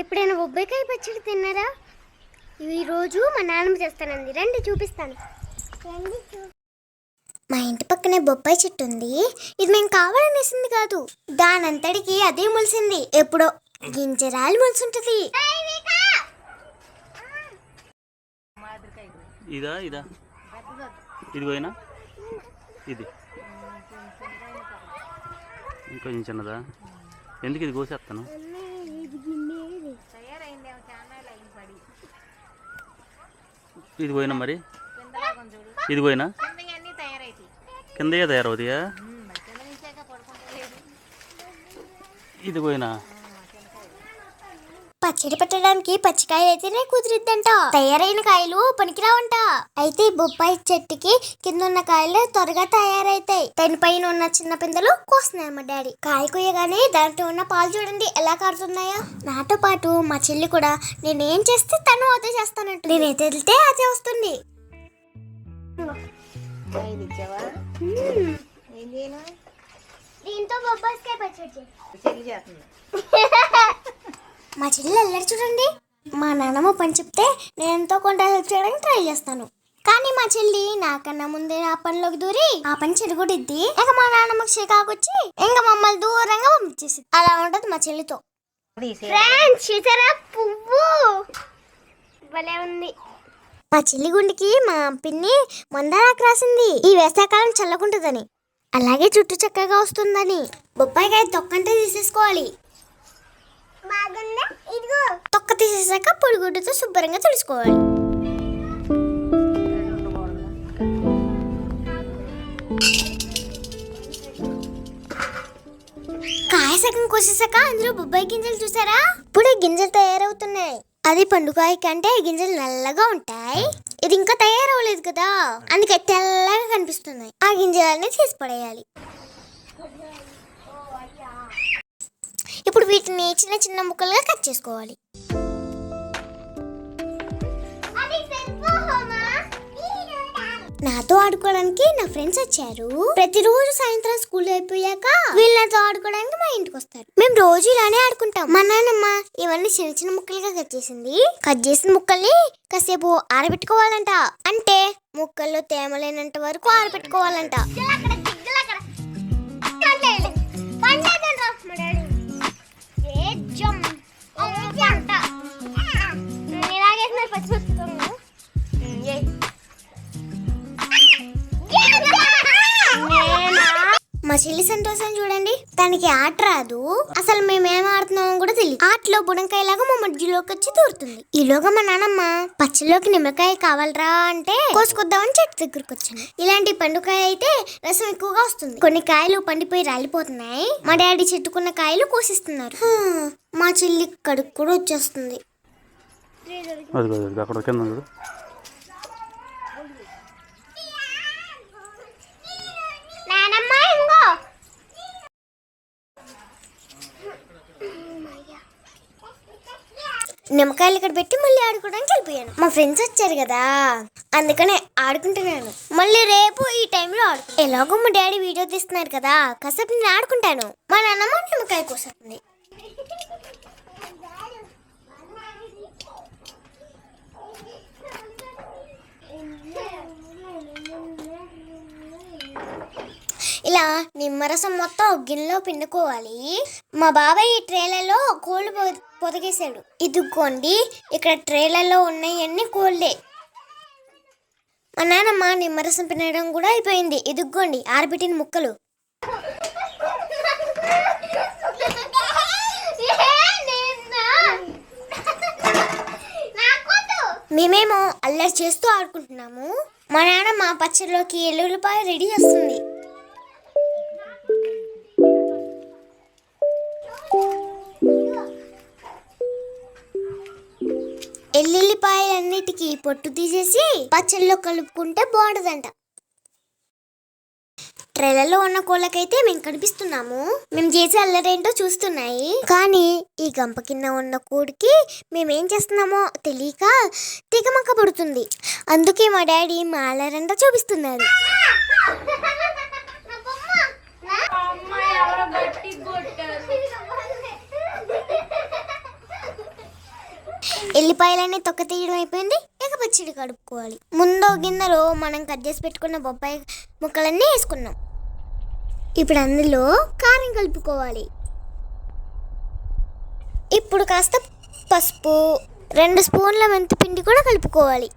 ఎప్పుడైనా బొబ్బాయికాయ పచ్చడి తిన్నారా? ఈరోజు మా నాన్నమ్మ చేస్తానండి రండి చూపిస్తాను. మా ఇంటి పక్కనే బొప్పాయి చెట్టు ఉంది. ఇది మేము కావాలనేసింది కాదు. దానంతటికి అదే మొలిసింది. ఎప్పుడో గింజరాలు ములుసుంటది. ఇదా ఇదా? ఇది పోయినా? ఇది. ఇంకొంచెం చిన్నదా? ఎందుకు ఇది కోసేస్తాను ఇది పోయినా మరి? ఇది పోయినా? కిందయే తయారవుతాయా? ఇది పోయినా? పచ్చడి పెట్టడానికి పచ్చికాయలు అయితేనే కుదిరిద్దంట. తయారైన కాయలు పనికిరావంట అయితే బొప్పాయి చెట్టుకి కింద ఉన్న కాయలు త్వరగా తయారైతాయి. దానిపైన ఉన్న చిన్న పిందెలు కోస్తున్నాయి మా డాడీ. కాయ కొయ్యగానే దాంట్లో ఉన్న పాలు చూడండి ఎలా కారుతున్నాయో. నాతో పాటు మా చెల్లి కూడా నేనేం చేస్తే తను అదే చేస్తానంట నేను ఏది వెళ్తే అదే వస్తుంది. దీంతో బొబ్బాయికాయ పచ్చడి చెల్లి చేస్తుంది. మా చెల్లి అల్లరి చూడండి. మా నాన్నమ్మ పని చెప్తే నేను ఎంతో కొంత హెల్ప్ చేయడానికి ట్రై చేస్తాను. కానీ మా చెల్లి నాకన్నా ముందే ఆ పనిలోకి దూరి ఆ పని చెడగొట్టిద్ది. ఇక మా నాన్నమ్మకి వచ్చి ఇంకా మమ్మల్ని దూరంగా పంపించేసి అలా ఉంటది మా చెల్లితో. ఫ్రెండ్స్ పువ్వు! భలే ఉంది. మా చెల్లి గుండికి మా పిన్ని మందారాకు రాసింది. ఈ వేసవికాలం చల్లకుంటుందని అలాగే చుట్టూ చక్కగా వస్తుందని. బొప్పాయికాయ తొక్కంటే తీసేసుకోవాలి. తొక్క తీసేసాక పొడిగుడ్డతో శుభ్రంగా తుడుచుకోవాలి. కాయ సగం కోసేసాక అందులో బొబ్బాయి గింజలు చూసారా? ఇప్పుడే గింజలు తయారవుతున్నాయి. అది పండుకాయ కంటే గింజలు నల్లగా ఉంటాయి. ఇది ఇంకా తయారవలేదు కదా? అందుకే తెల్లగా కనిపిస్తున్నాయి. ఆ గింజలన్నీ తీసి పడేయాలి. ఇప్పుడు వీటిని చిన్న చిన్న ముక్కలుగా కట్ చేసుకోవాలి. నాతో ఆడుకోవడానికి నా ఫ్రెండ్స్ వచ్చారు. ప్రతిరోజు సాయంత్రం స్కూల్ అయిపోయాక వీళ్ళతో ఆడుకోవడానికి మా ఇంటికి వస్తారు. మేము రోజు ఇలానే ఆడుకుంటాం. మా నాన్నమ్మ ఇవన్నీ చిన్న చిన్న ముక్కలుగా కట్ చేసింది. కట్ చేసిన ముక్కల్ని కాసేపు ఆరబెట్టుకోవాలంట. అంటే ముక్కల్లో తేమ లేనంత వరకు ఆరబెట్టుకోవాలంట. 就这样的。చెల్లి సంతోషం చూడండి. తనకి ఆట రాదు. అసలు మేము ఏం ఆడుతున్నామో కూడా తెలియదు ఆటలో బుడంకాయలాగా మా మధ్యలోకి వచ్చి దూరుతుంది ఈలోగా మా నాన్నమ్మ పచ్చిలోకి నిమ్మకాయ కావాలరా అంటే కోసుకొద్దామని చెట్టు దగ్గరకు వచ్చాను ఇలాంటి పండుకాయ అయితే రసం ఎక్కువగా వస్తుంది. కొన్ని కాయలు పండిపోయి రాలిపోతున్నాయి. మా డాడీ చెట్టుకున్న కాయలు కోసిస్తున్నారు. మా చెల్లి కడుక్కు కూడా వచ్చేస్తుంది. అక్కడ కింద ఉంది చూడు. నానమ్మ ఇంకో నిమ్మకాయలు ఇక్కడ పెట్టి మళ్ళీ ఆడుకోవడానికి వెళ్ళిపోయాను. మా ఫ్రెండ్స్ వచ్చారు కదా. అందుకనే ఆడుకుంటున్నాను మళ్ళీ రేపు ఈ టైంలో ఆడుకు ఎలాగో మా డాడీ వీడియో తీస్తున్నారు కదా. కాసేపు నేను ఆడుకుంటాను. మా నాన్నమ్మ నిమ్మకాయ కోసేస్తుంది ఇలా నిమ్మరసం మొత్తం గిన్నెలో పిండుకోవాలి. మా బాబాయ్ ఈ ట్రేలలో కోళ్ళు పొదిగేశాడు పొదగేశాడు. ఇదిగోండి ఇక్కడ ట్రేలలో ఉన్నాయన్నీ కోళ్ళే. మా నాన్నమ్మ నిమ్మరసం పిండడం కూడా అయిపోయింది. ఇదిగోండి ఆరబెట్టిన ముక్కలు. మేమేమో అల్లరి చేస్తూ ఆడుకుంటున్నాము. మా నాన్నమ్మ పచ్చడిలోకి ఎల్లుల్లిపాయ రెడీ చేస్తుంది. ఎల్లుల్లిపాయలన్నిటికీ పొట్టు తీసేసి పచ్చళ్ళలో కలుపుకుంటే బాగుంటుందంట ట్రైలర్లో ఉన్న కోళ్ళకైతే మేము కనిపిస్తున్నాము. మేము చేసే అల్లరేంటో చూస్తున్నాయి. కానీ ఈ గంప కింద ఉన్న కోడికి మేమేం చేస్తున్నామో తెలియక తికమక్క పడుతుంది. అందుకే మా డాడీ మా అల్లరంతా చూపిస్తున్నారు ఎల్లిపాయలన్నీ తొక్క తీయడం అయిపోయింది. ఇక పచ్చడి కడుక్కోవాలి. ముందు గిన్నెలో మనం కట్ చేసి పెట్టుకున్న బొప్పాయి ముక్కలన్నీ వేసుకున్నాం. ఇప్పుడు అందులో కారం కలుపుకోవాలి. ఇప్పుడు కాస్త పసుపు రెండు స్పూన్ల మెంతిపిండి కూడా కలుపుకోవాలి.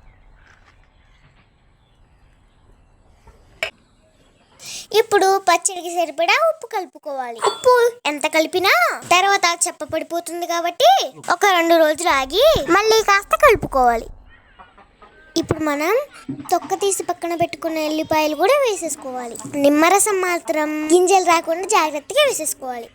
ఇప్పుడు పచ్చడికి సరిపడా ఉప్పు కలుపుకోవాలి. ఉప్పు ఎంత కలిపినా తర్వాత చెప్ప పడిపోతుంది కాబట్టి ఒక రెండు రోజులు ఆగి మళ్ళీ కాస్త కలుపుకోవాలి. ఇప్పుడు మనం తొక్క తీసి పక్కన పెట్టుకున్న ఎల్లిపాయలు కూడా వేసేసుకోవాలి. నిమ్మరసం మాత్రం గింజలు రాకుండా జాగ్రత్తగా వేసేసుకోవాలి.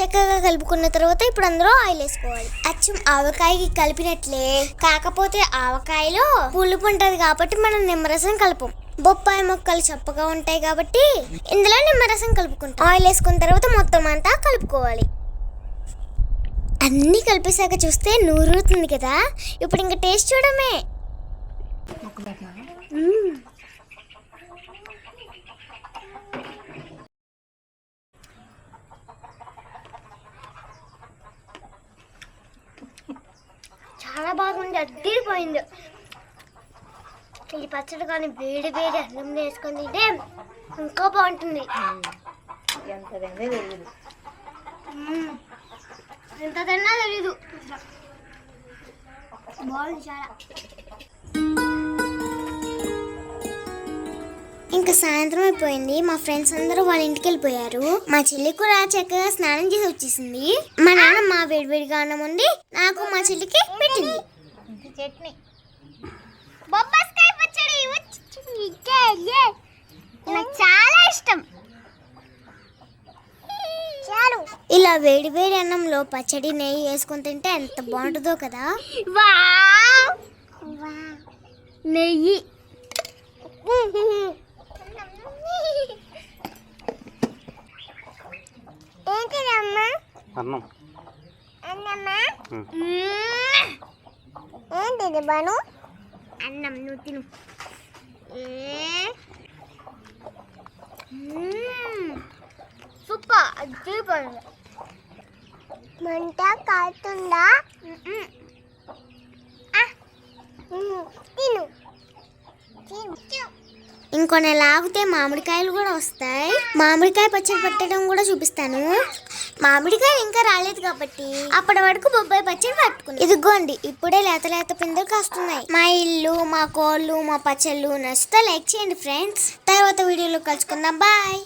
చక్కగా కలుపుకున్న తర్వాత ఇప్పుడు అందులో ఆయిల్ వేసుకోవాలి. అచ్చం ఆవకాయకి కలిపినట్లే. కాకపోతే ఆవకాయలో పులుపు ఉంటది కాబట్టి మనం నిమ్మరసం కలపం. బొప్పాయి మొక్కలు చప్పగా ఉంటాయి కాబట్టి ఇందులో నిమ్మరసం కలుపుకుంటాం. ఆయిల్ వేసుకున్న తర్వాత మొత్తం అంతా కలుపుకోవాలి. అన్నీ కలిపేశాక చూస్తే నూరుతుంది కదా. ఇప్పుడు ఇంకా టేస్ట్ చూడమే ముక్కు పెట్టినా మ్మ్. చాలా బాగుంది అద్దరిపోయింది ఈ పచ్చడి కానీ వేడి వేడి అన్నం వేసుకొని తింటే ఇంకా బాగుంటుంది. ఎంత తెలియదు. ఎంత తిన్నా తెలీదు. బాగుంది చాలా. ఇంకా సాయంత్రం అయిపోయింది. మా ఫ్రెండ్స్ అందరూ వాళ్ళ ఇంటికి వెళ్ళిపోయారు. మా చెల్లి కూడా చక్కగా స్నానం చేసి వచ్చేసింది. మా నాన్న మా వేడివేడిగా అన్నం ఉంది నాకు మా చెల్లికి పెట్టింది. చట్నీ. బొబ్బాస్కాయ పచ్చడి. నాకు చాలా ఇష్టం. చాలు. ఇలా వేడి వేడి అన్నంలో పచ్చడి నెయ్యి వేసుకొని తింటే ఎంత బాగుంటుందో కదా? నెయ్యి. అన్నం. అన్నమ్మా. ఏంటిది బాను? అన్నం నువ్వు తిను. సూపర్ అద్దరిపోయింది మంట కాలుతుందా? తిను. ఇంకో నెల ఆగితే మామిడికాయలు కూడా వస్తాయి. మామిడికాయ పచ్చడి పెట్టడం కూడా చూపిస్తాను. మామిడికాయ ఇంకా రాలేదు కాబట్టి అప్పటి వరకు బొబ్బాయి పచ్చడి పట్టుకుని ఇదిగోండి ఇప్పుడే లేత లేత పిందెలు కాస్తున్నాయి. మా ఇల్లు మా కోళ్ళు మా పచ్చళ్ళు నచ్చితే లైక్ చేయండి ఫ్రెండ్స్. తర్వాత వీడియోలో కలుసుకుందాం. బాయ్.